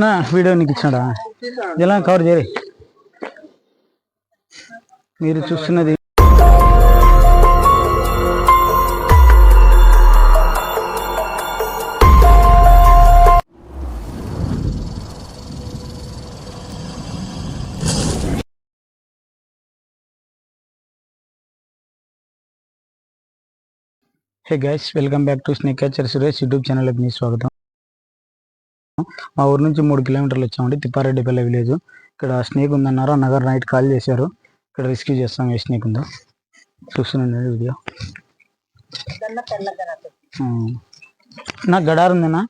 నా వీడియో నీకు ఇచ్చాడా ఇలా కవర్ చేయరు? మీరు చూస్తున్నది hey guys welcome back to snake catcher Suresh YouTube ఛానల్కి మీ స్వాగతం. మా ఊరు నుంచి మూడు కిలోమీటర్లు వచ్చామండి తిప్పారెడ్డిపల్లి విలేజ్. ఇక్కడ స్నేక్ ఉందన్నారు అన్నగారు నైట్ కాల్ చేశారు. ఇక్కడ రెస్క్యూ చేస్తాం ఏ స్నేక్ ఉందో. చూస్తున్నాను వీడియో. నాకు గడారు ఉందేనా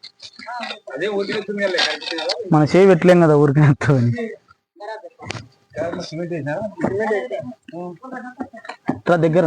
మన చేయి పెట్టలేం కదా ఊరికి వస్తుంది సిమెంట్ వేసినారా ఇట్లా దగ్గర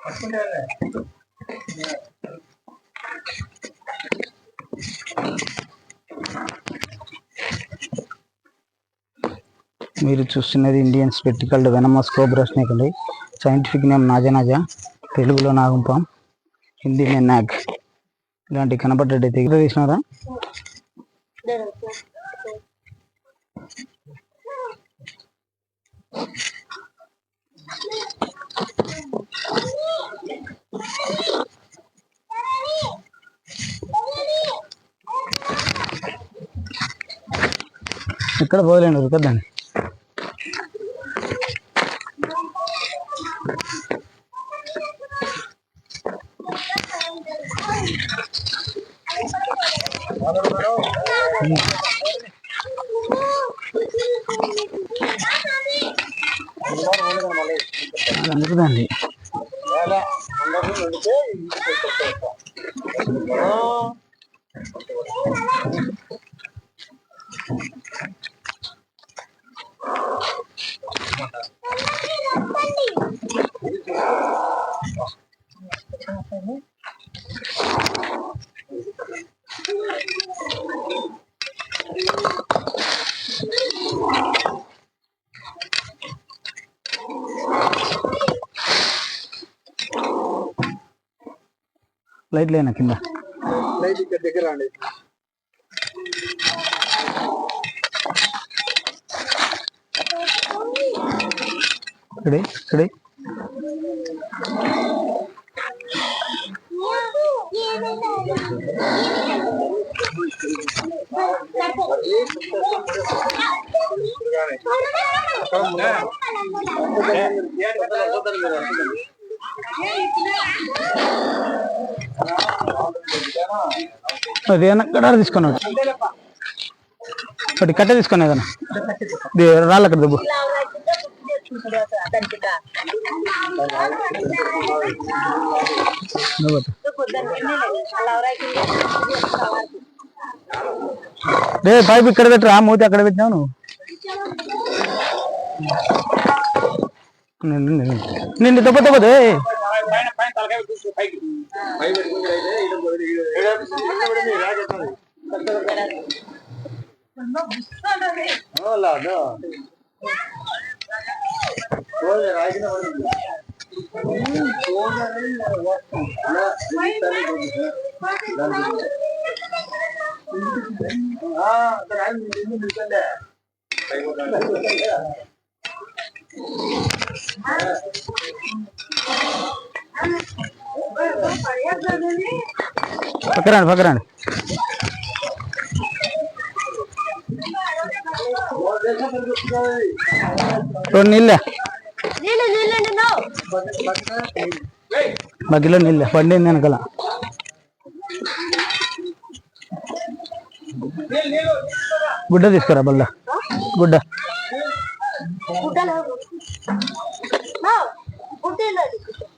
పట్టుకుంటారులే. మీరు చూస్తున్నది Indian spectacled venomous cobra snake అండి. సైంటిఫిక్ నేమ్ నాజనాజా తెలుగులో నాగంపాం హిందీ నేమ్ నాగ్. ఇలాంటి కనపడ్డట్టయితే తీసినారా? ఇక్కడ పోలేండి ఉరకద్దండి అది అందుకుదండి లైట్ లేనా కింద. లైట్ ఇక్కడ దగ్గర రండి. ఇక్కడే ఇక్కడే అది ఏదన్నా తీసుకున్నాడు ఒకటి కట్ట తీసుకున్నా ఏదన్నా ఇది రాళ్ళు అక్కడ దెబ్బ. రే పైప్ ఇక్కడ పెట్టరా? మూతి అక్కడ పెట్టినావు నువ్వు. నిన్ను- దెబ్బ దెబ్బదే పైన పైన తలకాయ చూసి పైకి పై పక్కరండి పక్కరండి రెండు. నీళ్ళే. బగ్గిలో నీళ్ళే పండింది వెనకాల. గుడ్డ తీసుకురా బల్ల. గుడ్డ. గుడ్డ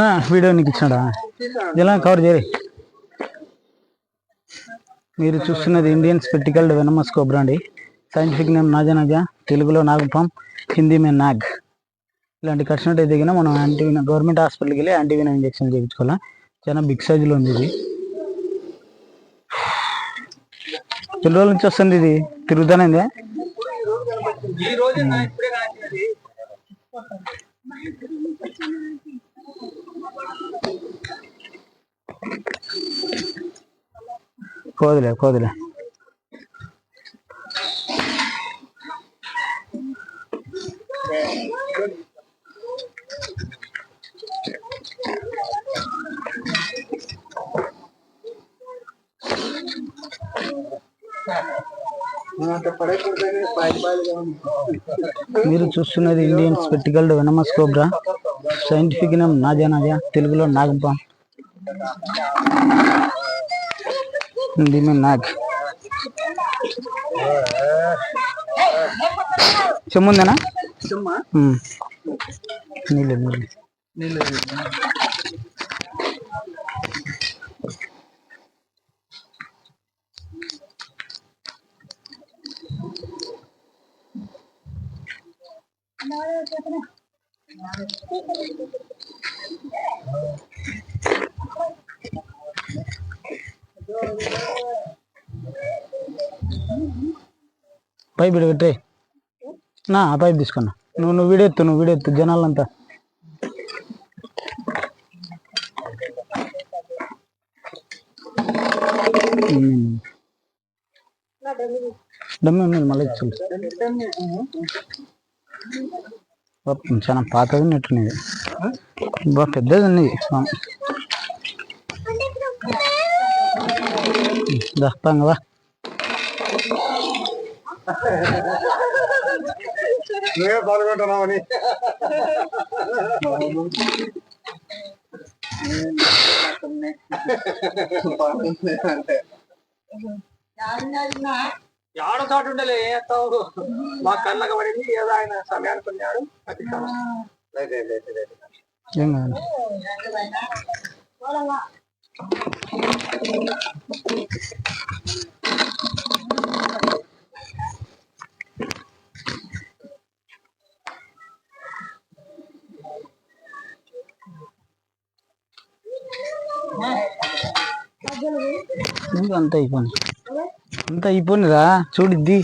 నా వీడియో నీకు ఇచ్చాడా ఇలా కవర్ చేయరు? మీరు చూస్తున్నది ఇండియన్ స్పెటికల్డ్ వెనమస్ కోబ్రా అండి. సైంటిఫిక్ నేమ్ నాజా నాజా తెలుగులో నాగపాం హిందీ మే నాగ్. ఇలాంటి కట్టినట్టు దిగిన మనం యాంటీవిన గవర్నమెంట్ హాస్పిటల్కి వెళ్ళి యాంటీవిన ఇంజెక్షన్ చేయించుకోవాలా? చాలా బిగ్ సైజులో ఉంది ఇది. ఎన్ని రోజుల నుంచి వస్తుంది ఇది? తిరుగుతానే ఈ రోజు నా ఇప్పుడే కాదు కోదులే కోదులే మీరు చూస్తున్నది Indian spectacled venomous cobra scientific name Naja Naja తెలుగులో నాగపాం నాగ్ చెమ్ముందేనా? ఉమ్. నీళ్ళు నీళ్ళు. పైప్ ఇక్కడ పెట్టే. నా ఆ పైప్ తీసుకున్నా. నువ్వు నువ్వు వీడియో ఎత్తు నువ్వు వీడియో ఎత్తు జనాలంతా. డమ్మి. ఉన్నది మళ్ళీ పాపం చాలా పాతది ఉన్నట్టున్నది. బా పెద్దది ఉన్నది స్వామి దస్తాంగా నువ్వే పాల్గొంటున్నావని ఆడ చోటు ఉండలే ఏస్తావు మా కళ్ళకు పడింది ఏదో ఆయన సమయానికి ఉన్నాడు అది అంత అయిపోయింది. అంతా అయిపోయినరా చూడిద్ది.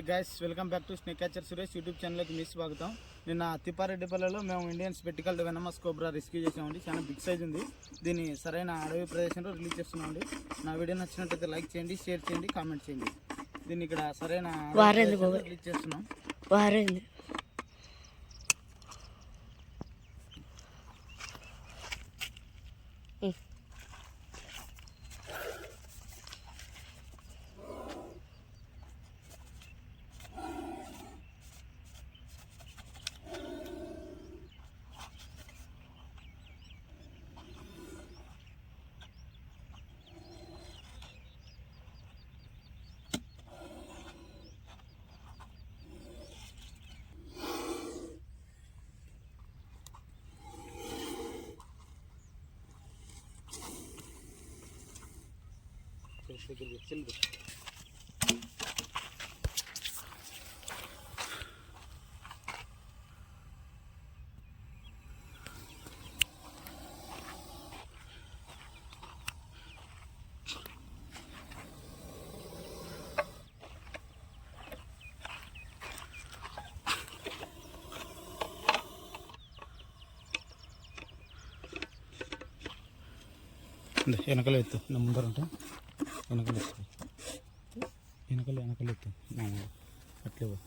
Guys welcome back to snake catcher Suresh YouTube ఛానల్కి మీ స్వాగతం. నిన్న తిప్పారెడ్డిపల్లిలో మేము Indian spectacle venomous cobra rescue చేసామండి. చాలా బిగ్ సైజ్ ఉంది. దీన్ని సరైన అడవి ప్రదేశంలో రిలీజ్ చేస్తున్నామండి. నా వీడియో నచ్చినట్లయితే లైక్ చేయండి షేర్ చేయండి కామెంట్ చేయండి. దీన్ని ఇక్కడ సరైన రిలీజ్ చేస్తున్నాం. செல்லுது செல்லுது இந்த వెనకలు ఎత్తు నా ముందర ఉంటాం వెనకలు ఎత్తు వెనకలు వెనకలు ఎత్తు అట్లే ఉంటా.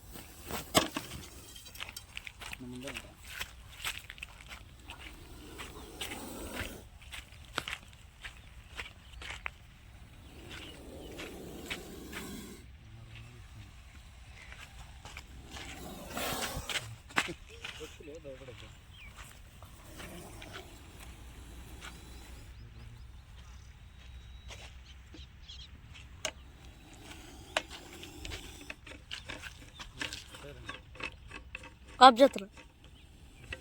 కాప్ చేస్తున్నా